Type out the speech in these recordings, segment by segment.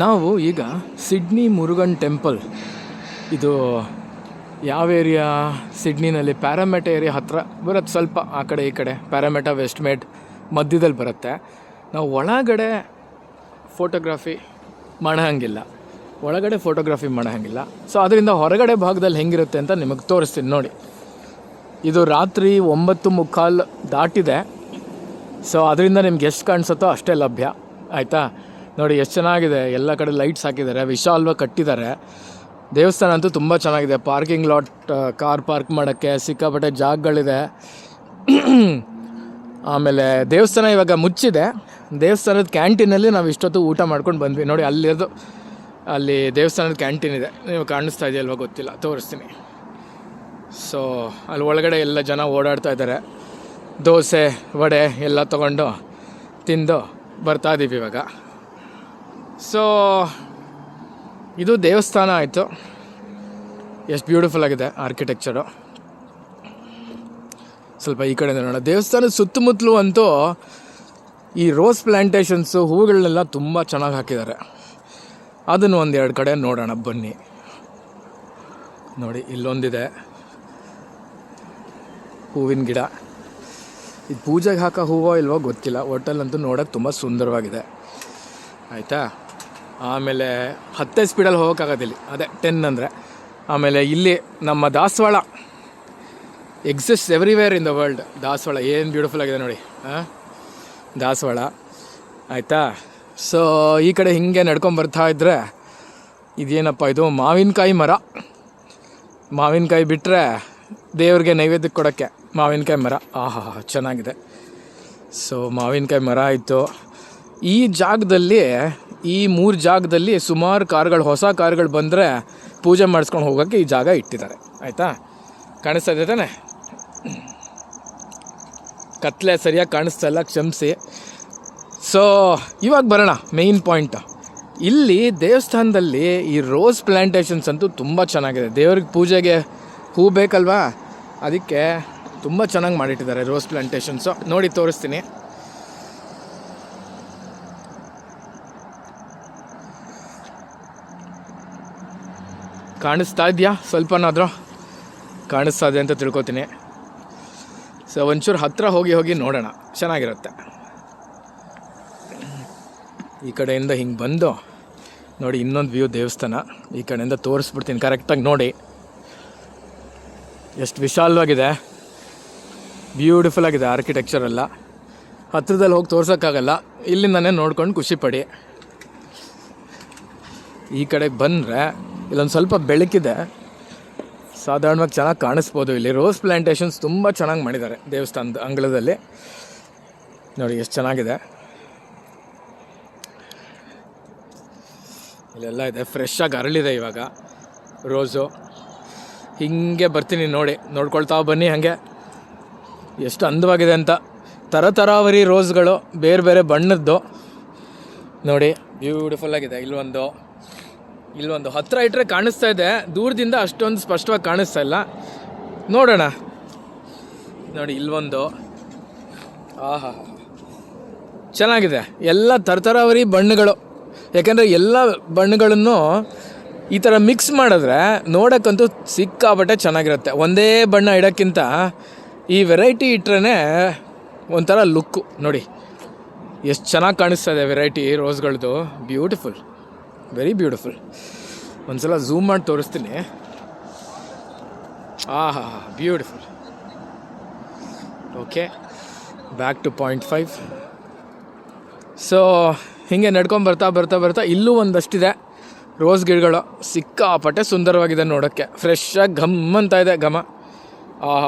ನಾವು ಈಗ Sydney Murugan temple, ಇದು ಯಾವ ಏರಿಯಾ? ಸಿಡ್ನಿನಲ್ಲಿ ಪ್ಯಾರಾಮೆಟ ಏರಿಯಾ ಹತ್ತಿರ ಬರುತ್ತೆ, ಸ್ವಲ್ಪ ಆ ಕಡೆ ಈ ಕಡೆ, ಪ್ಯಾರಾಮೆಟ ವೆಸ್ಟ್ಮೇಟ್ ಮಧ್ಯದಲ್ಲಿ ಬರುತ್ತೆ. ನಾವು ಒಳಗಡೆ ಫೋಟೋಗ್ರಫಿ ಮಾಡೋಂಗಿಲ್ಲ ಒಳಗಡೆ ಫೋಟೋಗ್ರಫಿ ಮಾಡೋಂಗಿಲ್ಲ ಸೊ ಅದರಿಂದ ಹೊರಗಡೆ ಭಾಗದಲ್ಲಿ ಹೆಂಗಿರುತ್ತೆ ಅಂತ ನಿಮಗೆ ತೋರಿಸ್ತೀನಿ, ನೋಡಿ. ಇದು ರಾತ್ರಿ ಒಂಬತ್ತು ಮುಕ್ಕಾಲು ದಾಟಿದೆ. ಸೊ ಅದರಿಂದ ನಿಮ್ಗೆ ಎಷ್ಟು ಕಾಣಿಸುತ್ತೋ ಅಷ್ಟೇ ಲಭ್ಯ, ಆಯಿತಾ? ನೋಡಿ, ಎಷ್ಟು ಚೆನ್ನಾಗಿದೆ. ಎಲ್ಲ ಕಡೆ ಲೈಟ್ಸ್ ಹಾಕಿದ್ದಾರೆ. ವಿಶಾಲ್ವಾಗಿ ಕಟ್ಟಿದ್ದಾರೆ. ದೇವಸ್ಥಾನ ಅಂತೂ ತುಂಬ ಚೆನ್ನಾಗಿದೆ. ಪಾರ್ಕಿಂಗ್ ಲಾಟ್ ಕಾರ್ ಪಾರ್ಕ್ ಮಾಡೋಕ್ಕೆ ಸಿಕ್ಕಾಪಟ್ಟೆ ಜಾಗಗಳಿದೆ. ಆಮೇಲೆ ದೇವಸ್ಥಾನ ಇವಾಗ ಮುಚ್ಚಿದೆ. ದೇವಸ್ಥಾನದ ಕ್ಯಾಂಟೀನಲ್ಲಿ ನಾವು ಇಷ್ಟೊತ್ತು ಊಟ ಮಾಡ್ಕೊಂಡು ಬಂದ್ವಿ. ನೋಡಿ, ಅಲ್ಲಿರೋದು, ಅಲ್ಲಿ ದೇವಸ್ಥಾನದ ಕ್ಯಾಂಟೀನ್ ಇದೆ. ನೀವು ಕಾಣಿಸ್ತಾ ಇದೆಯಲ್ವ ಗೊತ್ತಿಲ್ಲ. ತೋರಿಸ್ತೀನಿ. ಸೊ ಅಲ್ಲಿ ಒಳಗಡೆ ಎಲ್ಲ ಜನ ಓಡಾಡ್ತಾ ಇದ್ದಾರೆ. ದೋಸೆ, ವಡೆ ಎಲ್ಲ ತೊಗೊಂಡು ತಿಂದು ಬರ್ತಾ ಇದ್ದೀವಿ ಇವಾಗ. ಸೊ ಇದು ದೇವಸ್ಥಾನ ಆಯಿತು. ಎಷ್ಟು ಬ್ಯೂಟಿಫುಲ್ ಆಗಿದೆ ಆರ್ಕಿಟೆಕ್ಚರು ಸ್ವಲ್ಪ ಈ ಕಡೆಯಿಂದ ನೋಡೋಣ. ದೇವಸ್ಥಾನದ ಸುತ್ತಮುತ್ತಲು ಅಂತೂ ಈ ರೋಸ್ ಪ್ಲ್ಯಾಂಟೇಷನ್ಸು ಹೂಗಳನ್ನೆಲ್ಲ ತುಂಬ ಚೆನ್ನಾಗಿ ಹಾಕಿದ್ದಾರೆ. ಅದನ್ನು ಒಂದೆರಡು ಕಡೆ ನೋಡೋಣ, ಬನ್ನಿ. ನೋಡಿ, ಇಲ್ಲೊಂದಿದೆ. ಹೂವಿನ ಗಿಡ. ಇದು ಪೂಜೆಗೆ ಹಾಕೋ ಹೂವೋ ಇಲ್ವೋ ಗೊತ್ತಿಲ್ಲ. ಹೋಟೆಲ್ ಅಂತೂ ನೋಡೋಕ್ಕೆ ತುಂಬ ಸುಂದರವಾಗಿದೆ. ಆಯಿತಾ? ಆಮೇಲೆ ಹತ್ತೇ ಸ್ಪೀಡಲ್ಲಿ ಹೋಗೋಕ್ಕಾಗೋದಿಲ್ಲ. ಅದೇ ಟೆನ್ ಅಂದರೆ. ಆಮೇಲೆ ಇಲ್ಲಿ ನಮ್ಮ ದಾಸವಾಳ exist everywhere in the world ದಾಸವಾಳ ಏನು ಬ್ಯೂಟಿಫುಲ್ ಆಗಿದೆ ನೋಡಿ ಹಾಂ ದಾಸವಾಳ. ಆಯಿತಾ? ಸೊ ಈ ಕಡೆ ಹಿಂಗೆ ನಡ್ಕೊಂಡು ಬರ್ತಾ ಇದ್ದರೆ ಇದೇನಪ್ಪ ಇದು? ಮಾವಿನಕಾಯಿ ಮರ. ಮಾವಿನಕಾಯಿ ಬಿಟ್ಟರೆ ದೇವ್ರಿಗೆ ನೈವೇದ್ಯಕ್ಕೆ ಕೊಡೋಕ್ಕೆ ಮಾವಿನಕಾಯಿ ಮರ. ಆಹಾ, ಚೆನ್ನಾಗಿದೆ. ಸೊ ಮಾವಿನಕಾಯಿ ಮರ ಆಯಿತು. ಈ ಜಾಗದಲ್ಲಿ ಈ ಮೂರು ಜಾಗದಲ್ಲಿ ಸುಮಾರು ಕಾರ್ಗಳು, ಹೊಸ ಕಾರ್ಗಳು ಬಂದರೆ ಪೂಜೆ ಮಾಡಿಸ್ಕೊಂಡು ಹೋಗೋಕ್ಕೆ ಈ ಜಾಗ ಇಟ್ಟಿದ್ದಾರೆ. ಆಯಿತಾ? ಕಾಣಿಸ್ತಾ ಇದೆ ತಾನೆ? ಕತ್ಲೆ ಸರಿಯಾಗಿ ಕಾಣಿಸ್ತಾ ಇಲ್ಲ, ಕ್ಷಮಿಸಿ. ಸೊ ಇವಾಗ ಬರೋಣ ಮೇಯ್ನ್ ಪಾಯಿಂಟ್ ಇಲ್ಲಿ ದೇವಸ್ಥಾನದಲ್ಲಿ ಈ ರೋಸ್ ಪ್ಲ್ಯಾಂಟೇಷನ್ಸ್ ಅಂತೂ ತುಂಬ ಚೆನ್ನಾಗಿದೆ. ದೇವ್ರಿಗೆ ಪೂಜೆಗೆ ಹೂ ಬೇಕಲ್ವಾ? ಅದಕ್ಕೆ ತುಂಬ ಚೆನ್ನಾಗಿ ಮಾಡಿಟ್ಟಿದ್ದಾರೆ ರೋಸ್ ಪ್ಲ್ಯಾಂಟೇಷನ್ಸು ನೋಡಿ, ತೋರಿಸ್ತೀನಿ. ಕಾಣಿಸ್ತಾ ಇದೆಯಾ? ಸ್ವಲ್ಪನಾದರೂ ಕಾಣಿಸ್ತಾ ಇದೆ ಅಂತ ತಿಳ್ಕೊತೀನಿ. ಸೊ ಒಂಚೂರು ಹತ್ತಿರ ಹೋಗಿ ಹೋಗಿ ನೋಡೋಣ. ಚೆನ್ನಾಗಿರುತ್ತೆ. ಈ ಕಡೆಯಿಂದ ಹಿಂಗೆ ಬಂದು ನೋಡಿ ಇನ್ನೊಂದು ವ್ಯೂ ದೇವಸ್ಥಾನ. ಈ ಕಡೆಯಿಂದ ತೋರಿಸ್ಬಿಡ್ತೀನಿ. ಕರೆಕ್ಟಾಗಿ ನೋಡಿ. ಎಷ್ಟು ವಿಶಾಲವಾಗಿದೆ. ಬ್ಯೂಟಿಫುಲ್ ಆಗಿದೆ ಆರ್ಕಿಟೆಕ್ಚರ್ ಎಲ್ಲ. ಹತ್ತಿರದಲ್ಲಿ ಹೋಗಿ ತೋರ್ಸೋಕ್ಕಾಗಲ್ಲ. ಇಲ್ಲಿಂದನೇ ನೋಡ್ಕೊಂಡು ಖುಷಿಪಡಿ ಈ ಕಡೆಗೆ ಬಂದರೆ ಇಲ್ಲೊಂದು ಸ್ವಲ್ಪ ಬೆಳಕಿದೆ. ಸಾಧಾರಣವಾಗಿ ಚೆನ್ನಾಗಿ ಕಾಣಿಸ್ಬೋದು ಇಲ್ಲಿ. ರೋಸ್ ಪ್ಲ್ಯಾಂಟೇಷನ್ಸ್ ತುಂಬ ಚೆನ್ನಾಗಿ ಮಾಡಿದ್ದಾರೆ ದೇವಸ್ಥಾನದ ಅಂಗಳದಲ್ಲಿ. ನೋಡಿ ಎಷ್ಟು ಚೆನ್ನಾಗಿದೆ. ಇಲ್ಲೆಲ್ಲ ಇದೆ. ಫ್ರೆಶ್ ಆಗಿ ಅರಳಿದೆ ಇವಾಗ ರೋಸು. ಹೀಗೆ ಬರ್ತೀನಿ ನೋಡಿ. ನೋಡ್ಕೊಳ್ತಾ ಬನ್ನಿ ಹಾಗೆ. ಎಷ್ಟು ಅಂದವಾಗಿದೆ ಅಂತ. ತರತರಾವರಿ ರೋಸ್ಗಳು ಬೇರೆ ಬೇರೆ ಬಣ್ಣದ್ದು. ನೋಡಿ, ಬ್ಯೂಟಿಫುಲ್ ಆಗಿದೆ ಇಲ್ಲೊಂದು. ಇಲ್ಲೊಂದು ಹತ್ತಿರ ಇಟ್ಟರೆ ಕಾಣಿಸ್ತಾ ಇದೆ. ದೂರದಿಂದ ಅಷ್ಟೊಂದು ಸ್ಪಷ್ಟವಾಗಿ ಕಾಣಿಸ್ತಾ ಇಲ್ಲ. ನೋಡೋಣ. ನೋಡಿ, ಇಲ್ಲೊಂದು. ಆಹಾ. ಚೆನ್ನಾಗಿದೆ. ಎಲ್ಲ ತರತರಾವರಿ ಬಣ್ಣಗಳು. ಯಾಕೆಂದರೆ ಎಲ್ಲ ಬಣ್ಣಗಳನ್ನು ಈ ಥರ ಮಿಕ್ಸ್ ಮಾಡಿದ್ರೆ ನೋಡೋಕ್ಕಂತೂ ಸಿಕ್ಕಾಪಟ್ಟೆ ಚೆನ್ನಾಗಿರುತ್ತೆ. ಒಂದೇ ಬಣ್ಣ ಇಡೋಕ್ಕಿಂತ ಈ ವೆರೈಟಿ ಇಟ್ರೇ ಒಂಥರ ಲುಕ್ಕು. ನೋಡಿ, ಎಷ್ಟು ಚೆನ್ನಾಗಿ ಕಾಣಿಸ್ತಾ ಇದೆ ವೆರೈಟಿ ರೋಸ್ಗಳದ್ದು ಬ್ಯೂಟಿಫುಲ್. ವೆರಿ ಬ್ಯೂಟಿಫುಲ್ ಒಂದ್ಸಲ ಝೂಮ್ ಮಾಡಿ ತೋರಿಸ್ತೀನಿ. ಆಹಾ beautiful okay back to point five so ಹೀಗೆ ನಡ್ಕೊಂಡು ಬರ್ತಾ ಬರ್ತಾ ಬರ್ತಾ ಇಲ್ಲೂ ಒಂದಷ್ಟಿದೆ. ರೋಸ್ ಗಿಡಗಳು ಸಿಕ್ಕಾಪಟ್ಟೆ ಸುಂದರವಾಗಿದೆ ನೋಡೋಕ್ಕೆ. ಫ್ರೆಶ್ಶಾಗಿ ಘಮ್ ಅಂತ ಇದೆ ಘಮ.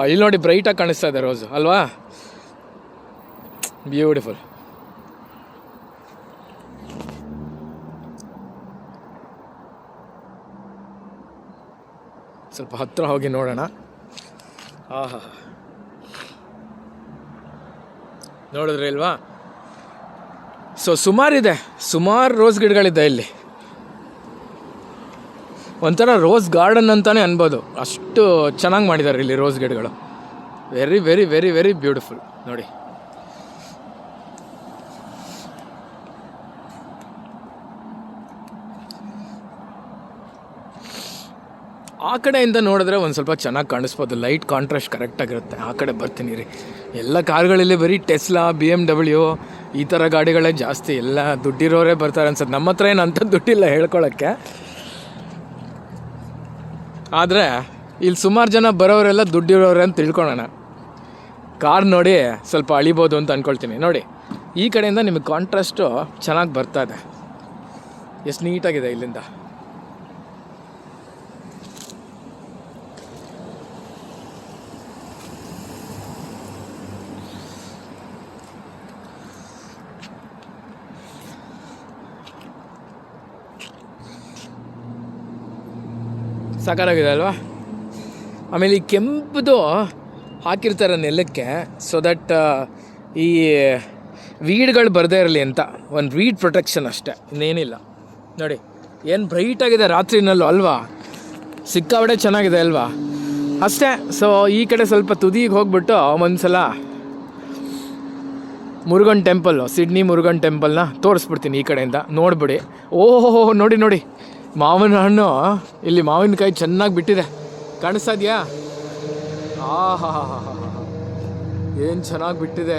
ಇಲ್ಲಿ ನೋಡಿ ಬ್ರೈಟಾಗಿ ಕಾಣಿಸ್ತಾ ಇದೆ ರೋಸು ಅಲ್ವಾ? ಬ್ಯೂಟಿಫುಲ್ ಸ್ವಲ್ಪ ಹತ್ತಿರ ಹೋಗಿ ನೋಡೋಣ. ಆಹಾ. ನೋಡಿದ್ರೆ ಇಲ್ವಾ? ಸೊ ಸುಮಾರಿದೆ. ಸುಮಾರು ರೋಸ್ ಗಿಡಗಳಿದೆ ಇಲ್ಲಿ. ಒಂಥರ ರೋಸ್ ಗಾರ್ಡನ್ ಅಂತಲೇ ಅನ್ಬೋದು. ಅಷ್ಟು ಚೆನ್ನಾಗಿ ಮಾಡಿದ್ದಾರೆ ಇಲ್ಲಿ ರೋಸ್ ಗಿಡಗಳು. Very very very very beautiful ನೋಡಿ. ಆ ಕಡೆಯಿಂದ ನೋಡಿದ್ರೆ ಒಂದು ಸ್ವಲ್ಪ ಚೆನ್ನಾಗಿ ಕಾಣಿಸ್ಬೋದು. ಲೈಟ್ ಕಾಂಟ್ರಾಸ್ಟ್ ಕರೆಕ್ಟಾಗಿರುತ್ತೆ ಆ ಕಡೆ ಬರ್ತೀನಿ ರೀ. ಎಲ್ಲ ಕಾರ್ಗಳಲ್ಲಿ ಬರೀ ಟೆಸ್ಲಾ ಬಿ ಎಂ ಡಬ್ಲ್ಯೂ ಈ ಥರ ಗಾಡಿಗಳೇ ಜಾಸ್ತಿ. ಎಲ್ಲ ದುಡ್ಡಿರೋರೇ ಬರ್ತಾರೆ ಅನ್ಸುತ್ತೆ. ನಮ್ಮ ಹತ್ರ ಏನು ಅಂಥ ದುಡ್ಡಿಲ್ಲ ಹೇಳ್ಕೊಳ್ಳೋಕ್ಕೆ ಆದರೆ, ಇಲ್ಲಿ ಸುಮಾರು ಜನ ಬರೋರೆಲ್ಲ ದುಡ್ಡಿರೋರೆ ಅಂತ ತಿಳ್ಕೊಳ್ಳೋಣ ಕಾರ್ ನೋಡಿ ಸ್ವಲ್ಪ ಅಳಿಬೋದು ಅಂತ ಅಂದ್ಕೊಳ್ತೀನಿ ನೋಡಿ, ಈ ಕಡೆಯಿಂದ ನಿಮಗೆ ಕಾಂಟ್ರಾಸ್ಟು ಚೆನ್ನಾಗಿ ಬರ್ತಾ ಇದೆ. ಎಷ್ಟು ನೀಟಾಗಿದೆ ಇಲ್ಲಿಂದ. ಸಾಕಾಗಿದೆ ಅಲ್ವಾ? ಆಮೇಲೆ ಈ ಕೆಂಪುದು ಹಾಕಿರ್ತಾರೆ ನೆಲಕ್ಕೆ ಸೊ ದಟ್ ಈ ವೀಡ್ಗಳು ಬರದೇ ಇರಲಿ ಅಂತ, ಒಂದು ವೀಡ್ ಪ್ರೊಟೆಕ್ಷನ್ ಅಷ್ಟೇ, ಇನ್ನೇನಿಲ್ಲ. ನೋಡಿ, ಏನು ಬ್ರೈಟಾಗಿದೆ ರಾತ್ರಿನಲ್ಲೂ ಅಲ್ವಾ? ಸಿಕ್ಕಾಬಡೆ ಚೆನ್ನಾಗಿದೆ ಅಲ್ವಾ? ಅಷ್ಟೇ ಸೊ ಈ ಕಡೆ ಸ್ವಲ್ಪ ತುದಿಗೆ ಹೋಗ್ಬಿಟ್ಟು ಒಂದ್ಸಲ ಮುರುಗನ್ ಟೆಂಪಲ್ಲು ಸಿಡ್ನಿ ಮುರುಗನ್ ಟೆಂಪಲ್ನ ತೋರಿಸ್ಬಿಡ್ತೀನಿ ಈ ಕಡೆಯಿಂದ, ನೋಡ್ಬಿಡಿ. ಓಹೋ, ನೋಡಿ ನೋಡಿ. ಮಾವಿನ ಹಣ್ಣು, ಇಲ್ಲಿ ಮಾವಿನಕಾಯಿ ಚೆನ್ನಾಗಿ ಬಿಟ್ಟಿದೆ. ಕಾಣಿಸ್ತಾ ಇದೆಯಾ ಆಹಾ ಏನು ಚೆನ್ನಾಗಿ ಬಿಟ್ಟಿದೆ?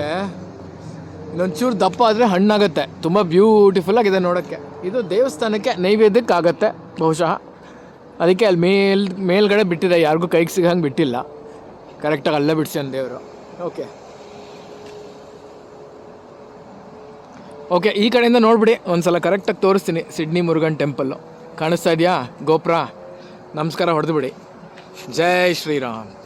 ಇನ್ನೊಂಚೂರು ದಪ್ಪ ಆದರೆ ಹಣ್ಣಾಗತ್ತೆ. ತುಂಬ ಬ್ಯೂಟಿಫುಲ್ ಆಗಿದೆ ನೋಡೋಕ್ಕೆ. ಇದು ದೇವಸ್ಥಾನಕ್ಕೆ ನೈವೇದ್ಯಕ್ಕೆ ಆಗತ್ತೆ ಬಹುಶಃ. ಅದಕ್ಕೆ ಅಲ್ಲಿ ಮೇಲ್, ಮೇಲ್ಗಡೆ ಬಿಟ್ಟಿದೆ. ಯಾರಿಗೂ ಕೈಗೆ ಸಿಗಂಗೆ ಬಿಟ್ಟಿಲ್ಲ. ಕರೆಕ್ಟಾಗಿ ಅಲ್ಲೇ ಬಿಡ್ಸ್ಯಾನ ದೇವರು. ಓಕೆ ಓಕೆ ಈ ಕಡೆಯಿಂದ ನೋಡಿಬಿಡಿ. ಒಂದು ಸಲ ಕರೆಕ್ಟಾಗಿ ತೋರಿಸ್ತೀನಿ. ಸಿಡ್ನಿ ಮುರುಗನ್ ಟೆಂಪಲ್ಲು ಕಾಣಿಸ್ತಾ ಇದೆಯಾ? ಗೋಪುರ ನಮಸ್ಕಾರ ಹೊಡೆದು ಬಿಡಿ ಜೈ ಶ್ರೀರಾಮ್.